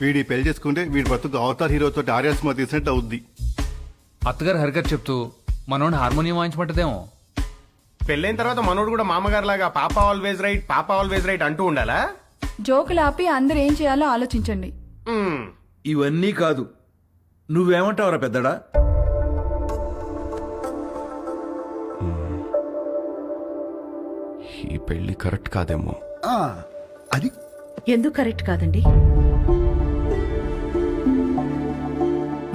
వీడి పెళ్ళి చేసుకుంటే వీడి బతుకు అవతార్ హీరోతో ఆర్యా సినిమా తీసినట్టు అవుద్ది. అత్తగారు హరిగారు చెప్తూ మనోడిని హార్మోనియం వాయించమంటదేమో. పెళ్ళైన తర్వాత మనోడు కూడా మామగారు లాగా పాప ఆల్వేజ్ రైట్ పాప ఆల్వేజ్ రైట్ అంటూ ఉండాలా? జోకులు ఆపి అందరు ఏం చేయాలో ఆలోచించండి. ఇవన్నీ కాదు. నువ్వేమంటావురా పెద్దడా? ఈ పెళ్ళి కరెక్ట్ కాదేమో. అది ఎందుకు కరెక్ట్ కాదండి?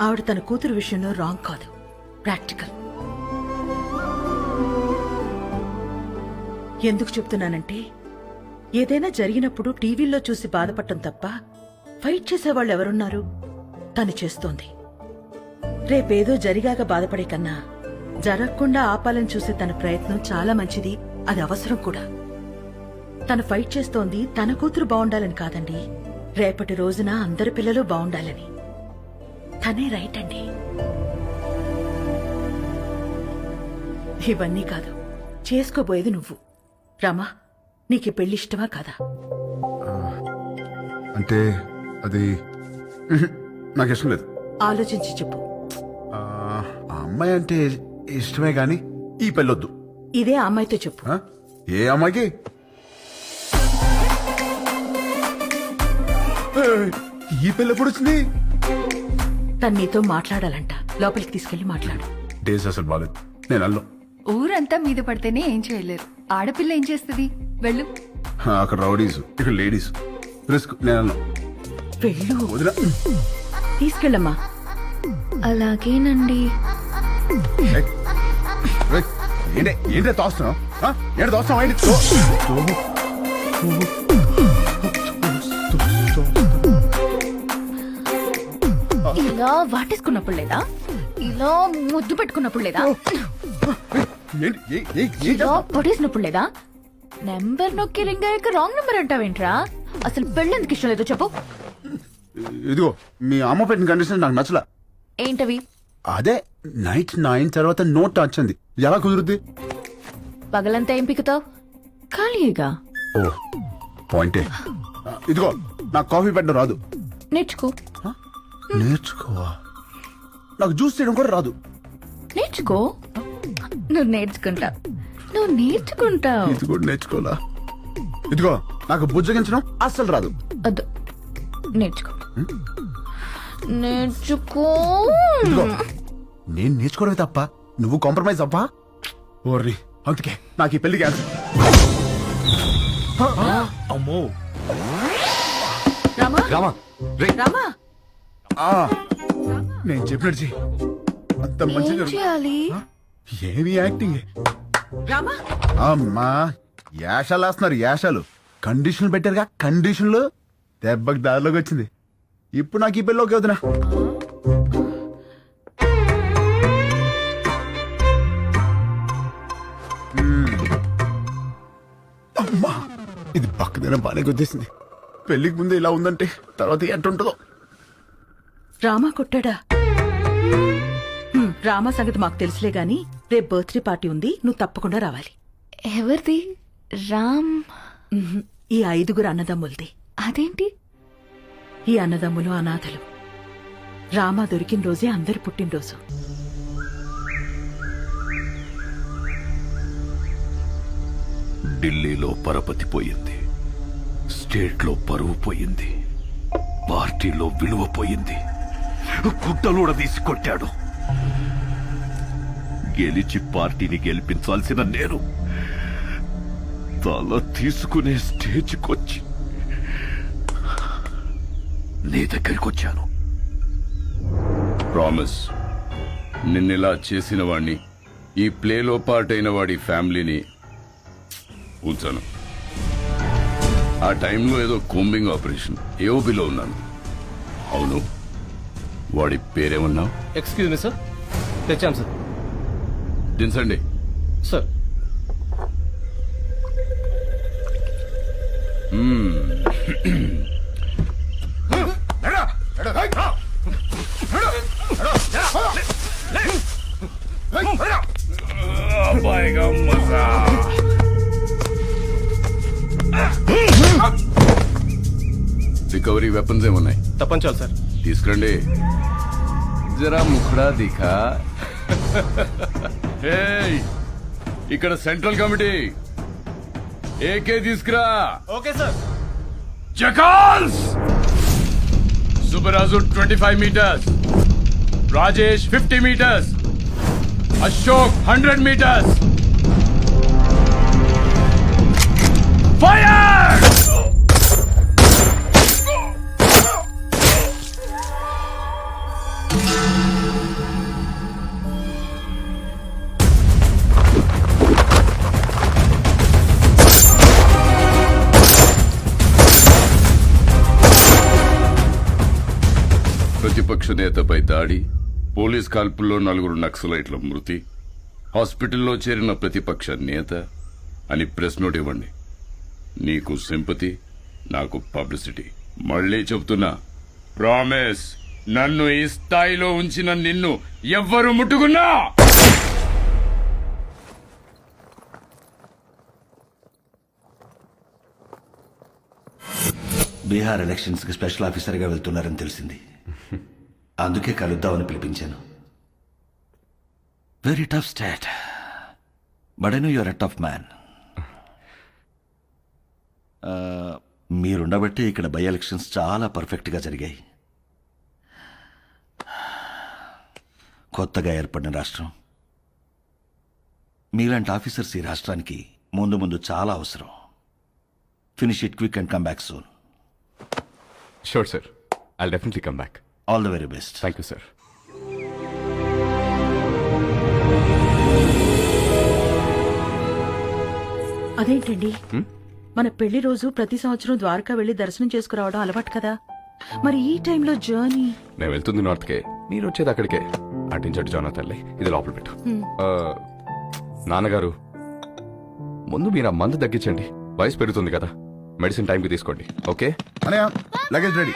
ఆవిడ తన కూతురు విషయంలో రాంగ్ కాదు. ప్రాక్టికల్. ఎందుకు చెప్తున్నానంటే ఏదైనా జరిగినప్పుడు టీవీల్లో చూసి బాధపడటం తప్ప ఫైట్ చేసేవాళ్ళు ఎవరున్నారు? తను చేస్తోంది. రేపేదో జరిగాక బాధపడే కన్నా జరగకుండా ఆపాలని చూసే తన ప్రయత్నం చాలా మంచిది. అది అవసరం కూడా. తను ఫైట్ చేస్తోంది తన కూతురు బాగుండాలని కాదండి. రేపటి రోజున అందరి పిల్లలు బాగుండాలని తనే రైట్ అండి ఇవన్నీ కాదు చేసుకోబోయేది నువ్వు. రామా నీకు పెళ్ళి ఇష్టమా కాదా? అంటే అది నాకు ఇష్టం లేదు. ఆలోచించి చెప్పు. ఆ ఆ అమ్మాయి అంటే ఇష్టమే గాని ఈ పెళ్ళొద్దు. ఇదే ఆ అమ్మాయితో చెప్పు. ఆ? ఏ అమ్మాయికి? ఏయ్, ఈ పెళ్ళి ఎప్పుడు వచ్చింది? తను నీతో మాట్లాడాలంట. లోపలికి తీసుకెళ్ళి మాట్లాడు. డేస్ అసలు బాలేదు. నేను అల్లం ఊరంతా మీద పడితేనే ఏం చేయలేరు. ఆడపిల్ల ఏం చేస్తుంది? వెళ్ళు. అక్కడ రౌడీస్ ఇక్కడ లేడీస్. రిస్క్ నేను అల్లం వెళ్ళు. వదిన తీసుకెళ్ళమ్మా. అలాగేనండి. ఏయ్, ఏయ్, ఏంటే ఏంటే తోస్తున్నావు? ఏంటి తోస్తున్నావు? ఏంటి? తో- తో- ఇలా వాటేసుకున్నప్పుడు లేదా? ఇలా ముద్దు పెట్టుకున్నప్పుడు లేదా? ఇలా పొడేసినప్పుడు లేదా? నెంబర్ నొక్కి రింగ్ అయ్యాక రాంగ్ నెంబర్ అంటావేంట్రా? అసలు పెళ్ళెందుకు ఇష్టం లేదో చెప్పు. ఇదిగో మీ అమ్మ పెట్టిన కండిషన్ నాకు నచ్చలా. ఏంటవి? అదే నైట్ నైన్ తర్వాత నోట్ వచ్చింది ఎలా కుదురుద్ది? పగలంతా ఏం పిక్కుతావు ఖాళీగా ఓ పాయింటే. ఇదిగో నాకు కాఫీ పెట్టడం రాదు. నేర్చుకో. నేర్చుకోవా నాకు జ్యూస్ చేయడం కూడా రాదు. నేర్చుకో? నువ్వు నేర్చుకుంటావు. నువ్వు నేర్చుకుంటావు. ఇది కూడా నేర్చుకోవాలా? ఇదిగో నాకు బుజ్జగించడం అస్సలు రాదు. వద్దు. నేర్చుకో. నేర్చుకో. ఇదిగో నేను నేర్చుకోవడమే తప్ప నువ్వు కాంప్రమైజ్ అవ్వా? ఓర్రి అందుకే నాకు ఈ పెళ్ళి క్యాన్సల్ అమ్మో. రామా? రామా రే రామా? ఆ, నేను చెప్పినట్టు చెయ్యి. అంత మంచి ఏం చేయాలి? ఏమి యాక్టింగ్ రామా? అమ్మా యాషాలు వేస్తున్నారు యాషాలు. కండిషన్లు పెట్టారుగా కండిషన్లు. దెబ్బకి దారిలోకి వచ్చింది. ఇప్పుడు నాకు ఈ పెళ్ళి ఓకే వదినా మ్మ్. అమ్మా ఇది పక్కదైన బాగానే గుద్దేసింది. పెళ్ళికి ముందే ఇలా ఉందంటే తర్వాత ఎట్టుంటుందో రామా కొట్టాడా? హ్మ్, రామా సంగతి మాకు తెలుసులే గాని రేపు బర్త్డే పార్టీ ఉంది నువ్వు తప్పకుండా రావాలి. ఎవరిది? రామ్? ఈ ఐదుగురు అన్నదమ్ములది. అదేంటి? ఈ అన్నదమ్ములు అనాథలు. రామ దొరికిన రోజే అందరి పుట్టినరోజు. ఢిల్లీలో పరపతి పోయింది. స్టేట్లో పరువు పోయింది. పార్టీలో విలువ పోయింది. గుట్టలూడ తీసి కొట్టాడు గెలిచి పార్టీని గెలిపించాల్సిన నేను తల తీసుకునే స్టేజ్కొచ్చి నీ దగ్గరికి వచ్చాను ప్రామిస్ నిన్నెలా చేసిన వాణ్ణి ఈ ప్లేలో పార్ట్ వాడి ఫ్యామిలీని ఉంచాను. ఆ టైంలో ఏదో కోంబింగ్ ఆపరేషన్ ఏఓబిలో ఉన్నాను. అవును. వాడి పేరేమన్నావు? Excuse me sir. తెచ్చాం సార్. దించండి. సార్. రికవరీ వెపన్స్ ఏమున్నాయి? తప్పంచాలి సార్. తీసుకురండి జరా ముఖడా దిఖా? ఇక్కడ సెంట్రల్ కమిటీ. ఏకే తీసుకురా. Okay sir. Jackals! Subaraju twenty five metres. Rajesh fifty metres. Ashok hundred metres. Fire! ప్రతిపక్ష నేతపై దాడి పోలీస్ కాల్పుల్లో నలుగురు నక్సలైట్ల మృతి హాస్పిటల్లో చేరిన ప్రతిపక్ష నేత అని ప్రెస్ నోట్ ఇవ్వండి. నీకు సింపతి నాకు పబ్లిసిటీ. మళ్ళీ చెప్తున్నా ప్రామిస్ నన్ను ఈ స్థాయిలో ఉంచిన నిన్ను ఎవ్వరు ముట్టుకున్నా! బీహార్ ఎలక్షన్స్కి స్పెషల్ ఆఫీసర్గా వెళ్తున్నారని తెలిసింది. అందుకే కలుద్దామని పిలిపించాను. Very tough start but I know your a tough man మీరుండబట్టి ఇక్కడ బై ఎలక్షన్స్ చాలా పర్ఫెక్ట్గా జరిగాయి. కొత్తగా ఏర్పడిన రాష్ట్రం. మీలాంటి ఆఫీసర్స్ ఈ రాష్ట్రానికి ముందు ముందు చాలా అవసరం. Finish it quick and come back soon sure sir I definitely come back all the very best thank you sir అదేంటండి? మన పెళ్ళి రోజు ప్రతి సంవత్సరం ద్వారకా వెళ్ళి దర్శనం చేసుకురావడం అలవాటు కదా? మరి ఈ టైంలో జర్నీ? నేను వెళ్తుంది నార్త్కే. మీరు వచ్చేది అక్కడికే. అటించట్టు జానా తల్లి ఇది లోపల పెట్టు. ఆ, నాన్నగారు ముందు మీరు ఆ మందు తగ్గించండి. వయసు పెరుగుతుంది కదా. మెడిసిన్ టైంకి తీసుకోండి. Okay? Anaya luggage ready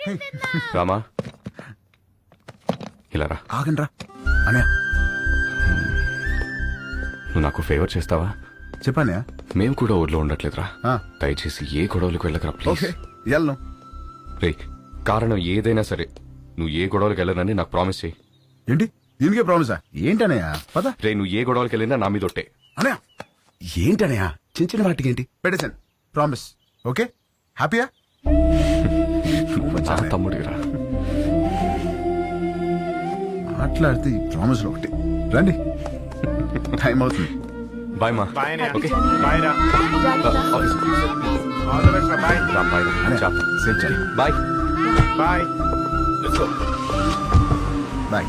Rama. ఇలా రా. ఆగండి రా అనయా నువ్వు నాకు ఫేవర్ చేస్తావా? చెప్పానయా మేము కూడా ఊర్లో ఉండట్లేదురా. ఆ. దయచేసి ఏ గొడవలకు వెళ్ళకరా ప్లీజ్ ఓకే వెళ్ళను రే కారణం ఏదైనా సరే నువ్వు ఏ గొడవలకు వెళ్ళనని నాకు ప్రామిస్ చేయి. ఏంటి? దీనికే ప్రామిసా ఏంటనయా పద. రే నువ్వు ఏ గొడవలకు వెళ్ళినా నా మీద ఒట్టే. అనయా ఏంటనయా చిన్న చిన్న వాటికి ఏంటి పెట్టేశాను. Promise okay? హ్యాపీయా చాలా తమ్ముడిరా మాట్లాడితే ఈ ప్రామిస్లో ఒకటి. రండి. టైం అవుతుంది. బాయ్ మా. Bye okay. బాయ్ రా. ఆఫీస్ రా. బాయ్. రా బాయ్ అనయా చాప్ సేఫ్ చేయండి బాయ్. బాయ్. బాయ్.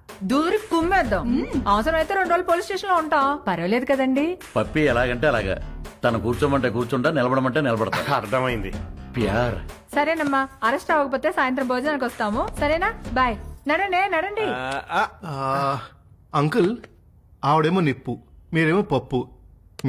దూరి కుమ్మేద్దాం. అవసరమైతే రెండు రోజులు పోలీస్ స్టేషన్లో ఉంటాం. పర్వాలేదు కదండి. పప్పి ఎలాగంటే అలాగా. తను కూర్చోమంటే కూర్చుంటా నిలబడమంటే నిలబడతా. అర్థమైంది. ప్యార్. సరేనమ్మా అరెస్ట్ అవ్వకపోతే సాయంత్రం భోజనానికి వస్తాము. సరేనా? బాయ్. నడండి నడండి. ఆ, అంకుల్ ఆవిడేమో నిప్పు మీరేమో పప్పు.